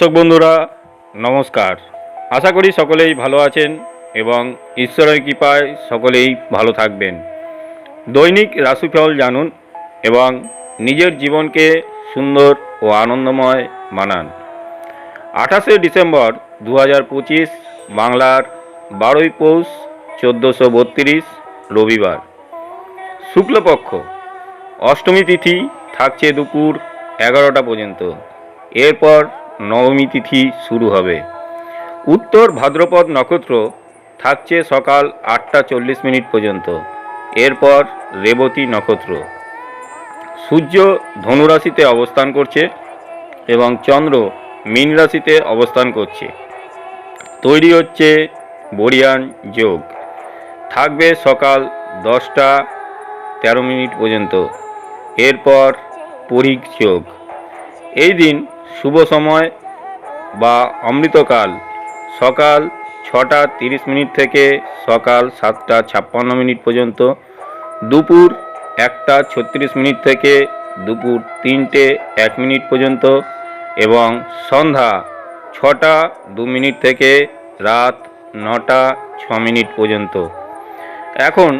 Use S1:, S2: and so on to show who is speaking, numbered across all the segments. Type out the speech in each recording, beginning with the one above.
S1: দর্শক বন্ধুরা, নমস্কার। আশা করি সকলেই ভালো আছেন এবং ঈশ্বরের কৃপায় সকলেই ভালো থাকবেন। দৈনিক রাশিফল জানুন এবং নিজের জীবনকে সুন্দর ও আনন্দময় বানান। আঠাশে ডিসেম্বর দু হাজার পঁচিশ, বাংলার বারোই পৌষ চোদ্দোশো বত্রিশ, রবিবার। শুক্লপক্ষ, অষ্টমী তিথি থাকছে দুপুর এগারোটা পর্যন্ত। এরপর নবমী তিথি শুরু হবে। উত্তর ভাদ্রপদ নক্ষত্র থাকছে সকাল আটটা চল্লিশ মিনিট পর্যন্ত। এরপর রেবতী নক্ষত্র। সূর্য ধনুরাশিতে অবস্থান করছে এবং চন্দ্র মীন রাশিতে অবস্থান করছে। তৈরি হচ্ছে বরিয়ান যোগ। থাকবে সকাল দশটা তেরো মিনিট পর্যন্ত। এরপর পরিক যোগ। এই দিন শুভ সময় বা অমৃতকাল। সকাল ছটা তিরিশ মিনিট থেকে সকাল সাতটা ছাপ্পান্ন মিনিট পর্যন্ত। দুপুর একটা ছত্রিশ মিনিট থেকে দুপুর তিনটে এক মিনিট পর্যন্ত এবং সন্ধ্যা ছটা দু মিনিট থেকে রাত নটা ছ মিনিট পর্যন্ত। এখন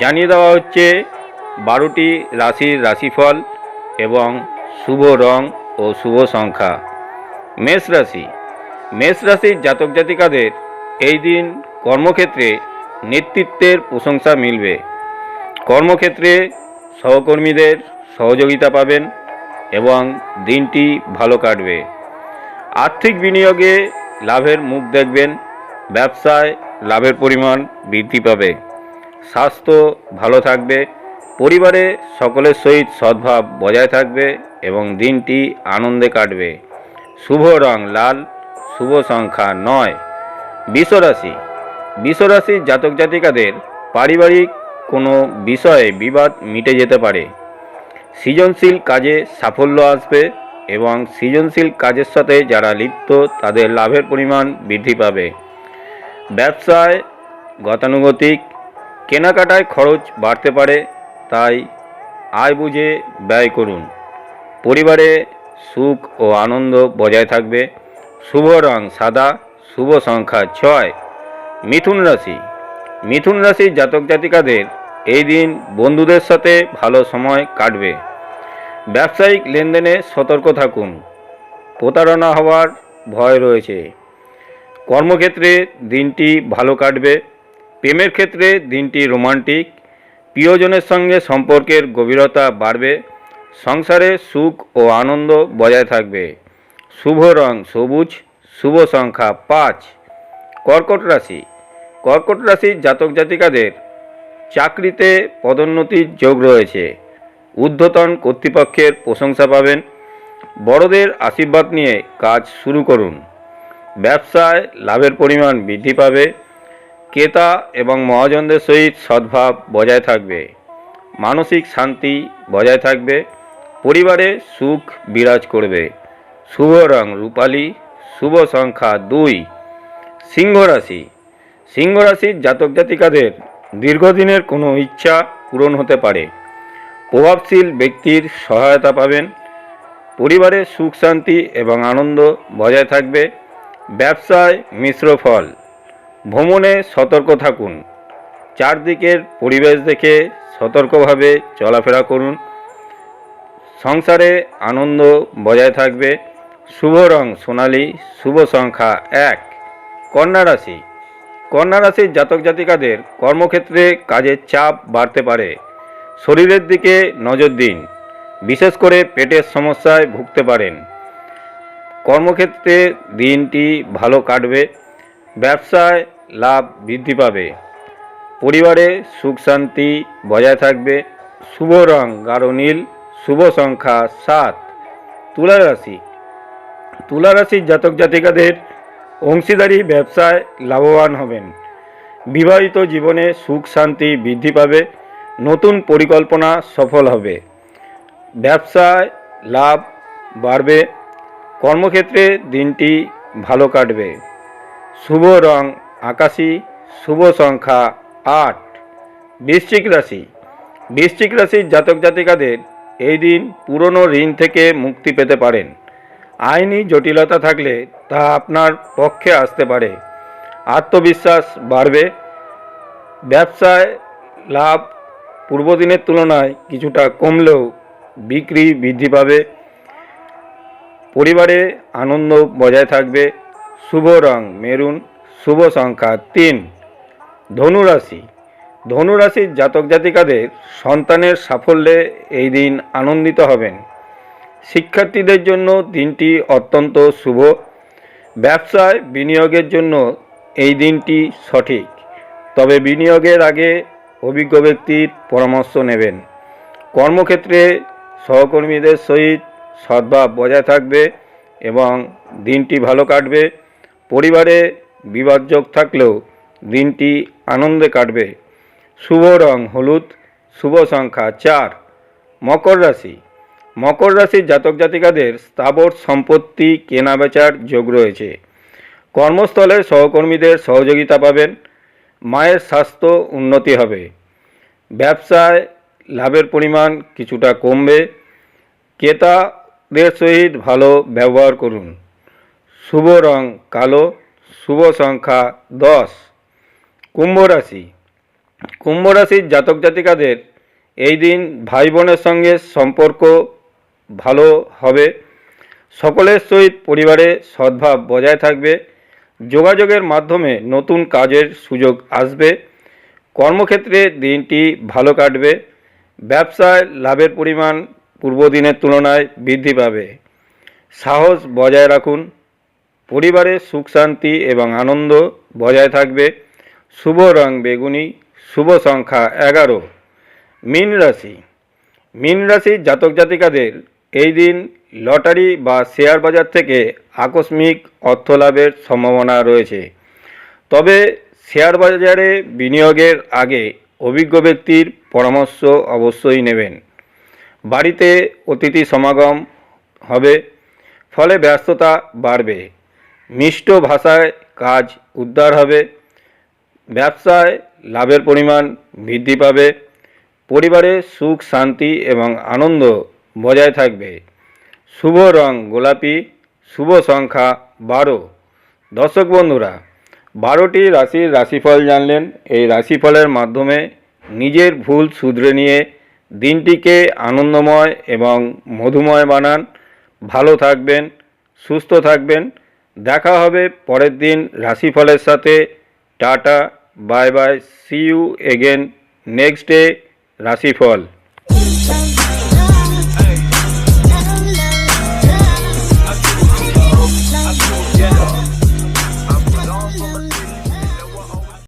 S1: জানিয়ে দেওয়া হচ্ছে বারোটি রাশির রাশিফল এবং শুভ রং ও শুভ সংখ্যা। মেষ রাশি। মেষ রাশির জাতক জাতিকাদের এই দিন কর্মক্ষেত্রে নেতৃত্বের প্রশংসা মিলবে। কর্মক্ষেত্রে সহকর্মীদের সহযোগিতা পাবেন এবং দিনটি ভালো কাটবে। আর্থিক বিনিয়োগে লাভের মুখ দেখবেন, ব্যবসায় লাভের পরিমাণ বৃদ্ধি পাবে, স্বাস্থ্য ভালো থাকবে, পরিবারে সকলের সহিত সদ্ভাব বজায় থাকবে এবং দিনটি আনন্দে কাটবে। শুভ রং লাল, শুভ সংখ্যা নয়। বিশ্বরাশি। বিশ্বরাশির জাতক জাতিকাদের পারিবারিক কোনো বিষয়ে বিবাদ মিটে যেতে পারে। সৃজনশীল কাজে সাফল্য আসবে এবং সৃজনশীল কাজের সাথে যারা লিপ্ত, তাদের লাভের পরিমাণ বৃদ্ধি পাবে। ব্যবসায় গতানুগতিক, কেনাকাটায় খরচ বাড়তে পারে, তাই আয় বুঝে ব্যয় করুন। পরিবারে সুখ ও আনন্দ বজায় থাকবে। শুভ রং সাদা, শুভ সংখ্যা ছয়। মিথুন রাশি। মিথুন রাশির জাতক জাতিকাদের এই দিন বন্ধুদের সাথে ভালো সময় কাটবে। ব্যবসায়িক লেনদেনে সতর্ক থাকুন। প্রতারণা হওয়ার ভয় রয়েছে। কর্মক্ষেত্রে দিনটি ভালো কাটবে। প্রেমের ক্ষেত্রে দিনটি রোমান্টিক। প্রিয়জনের সঙ্গে সম্পর্কের গভীরতা বাড়বে। সংসারে সুখ ও আনন্দ বজায় থাকবে। শুভ রং সবুজ, শুভ সংখ্যা পাঁচ। কর্কট রাশি। কর্কট রাশির জাতক জাতিকাদের চাকরিতে পদোন্নতির যোগ রয়েছে। ঊর্ধ্বতন কর্তৃপক্ষের প্রশংসা পাবেন। বড়দের আশীর্বাদ নিয়ে কাজ শুরু করুন। ব্যবসায় লাভের পরিমাণ বৃদ্ধি পাবে। ক্রেতা এবং মহাজনদের সহিত সদ্ভাব বজায় থাকবে। মানসিক শান্তি বজায় থাকবে। পরিবারে সুখ বিরাজ করবে। শুভ রং রূপালী, শুভ সংখ্যা দুই, সিংহ রাশি। সিংহ রাশির জাতক জাতিকাদের দীর্ঘদিনের কোনো ইচ্ছা পূরণ হতে পারে। প্রভাবশীল ব্যক্তির সহায়তা পাবেন। পরিবারে সুখ, শান্তি এবং আনন্দ বজায় থাকবে। ব্যবসায় মিশ্র ফল। ভ্রমণে সতর্ক থাকুন। চারদিকের পরিবেশ দেখে সতর্কভাবে চলাফেরা করুন। সংসারে আনন্দ বজায় থাকবে। শুভ রং সোনালী, শুভ সংখ্যা এক। কন্যা রাশি। কন্যা রাশির জাতক জাতিকাদের কর্মক্ষেত্রে কাজের চাপ বাড়তে পারে। শরীরের দিকে নজর দিন। বিশেষ করে পেটের সমস্যায় ভুগতে পারেন। কর্মক্ষেত্রে দিনটি ভালো কাটবে। ব্যবসায় লাভ বৃদ্ধি পাবে। পরিবারে সুখ শান্তি বজায় থাকবে। শুভ রং গাঢ় নীল। শুভ সংখ্যা সাত। তুলা রাশি তুলা রাশির জাতক জাতিকাদের অংশীদারি ব্যবসায় লাভবান হবেন। বিবাহিত জীবনে সুখ শান্তি বৃদ্ধি পাবে। নতুন পরিকল্পনা সফল হবে। ব্যবসায় লাভ বাড়বে। কর্মক্ষেত্রে দিনটি ভালো কাটবে। শুভ রং আকাশী। শুভ সংখ্যা আট। বৃশ্চিক রাশি। বৃশ্চিক রাশির জাতক জাতিকাদের এই দিন পুরনো ঋণ থেকে মুক্তি পেতে পারেন। আইনি জটিলতা থাকলে তা আপনার পক্ষে আসতে পারে। আত্মবিশ্বাস বাড়বে। ব্যবসায় লাভ পূর্বদিনের তুলনায় কিছুটা কমলেও বিক্রি বৃদ্ধি পাবে। পরিবারে আনন্দ বজায় থাকবে। শুভ রং মেরুন। শুভ সংখ্যা তিন। ধনুরাশি। ধনুরাশির জাতক জাতিকাদের সন্তানের সাফল্যে এই দিন আনন্দিত হবেন। শিক্ষার্থীদের জন্য দিনটি অত্যন্ত শুভ। ব্যবসায় বিনিয়োগের জন্য এই দিনটি সঠিক। তবে বিনিয়োগের আগে অভিজ্ঞ ব্যক্তির পরামর্শ নেবেন। কর্মক্ষেত্রে সহকর্মীদের সহিত সদ্ভাব বজায় থাকবে এবং দিনটি ভালো কাটবে। পরিবারে বিবাদযোগ থাকলেও দিনটি আনন্দে কাটবে। শুভ রং হলুদ, শুভ সংখ্যা চার, মকর রাশি। মকর রাশির জাতক জাতিকাদের স্থাবর সম্পত্তি কেনাবেচার যোগ রয়েছে। কর্মস্থলে সহকর্মীদের সহযোগিতা পাবেন, মায়ের স্বাস্থ্য উন্নতি হবে। ব্যবসায় লাভের পরিমাণ কিছুটা কমবে। ক্রেতাদের সহিত ভালো ব্যবহার করুন। শুভ রং কালো, শুভ সংখ্যা দশ। কুম্ভ রাশি। কুম্ভ রাশির জাতক জাতিকাদের এই দিন ভাই বোনের সঙ্গে সম্পর্ক ভালো হবে। সকলের সহিত পরিবারে সদ্ভাব বজায় থাকবে। যোগাযোগের মাধ্যমে নতুন কাজের সুযোগ আসবে। কর্মক্ষেত্রে দিনটি ভালো কাটবে। ব্যবসায় লাভের পরিমাণ পূর্বদিনের তুলনায় বৃদ্ধি পাবে। সাহস বজায় রাখুন। পরিবারে সুখ শান্তি এবং আনন্দ বজায় থাকবে। শুভ রং বেগুনি। শুভ সংখ্যা এগারো। মীন রাশি। মীন রাশির জাতক জাতিকাদের এই দিন লটারি বা শেয়ার বাজার থেকে আকস্মিক অর্থ লাভের সম্ভাবনা রয়েছে। তবে শেয়ার বাজারে বিনিয়োগের আগে অভিজ্ঞ ব্যক্তির পরামর্শ অবশ্যই নেবেন। বাড়িতে অতিথি সমাগম হবে, ফলে ব্যস্ততা বাড়বে। মিষ্ট ভাষায় কাজ উদ্ধার হবে, ব্যবসায় লাভের পরিমাণ বৃদ্ধি পাবে, পরিবারে সুখ, শান্তি এবং আনন্দ বজায় থাকবে। শুভ রং গোলাপি, শুভ সংখ্যা বারো। দর্শক বন্ধুরা, বারোটি রাশির রাশিফল জানলেন। এই রাশিফলের মাধ্যমে নিজের ভুল শুধরে নিয়ে দিনটিকে আনন্দময় এবং মধুময় বানান। ভালো থাকবেন, সুস্থ থাকবেন। দেখা হবে পরের দিন রাশিফলের সাথে। Tata. bye bye see you again next day রাশিফল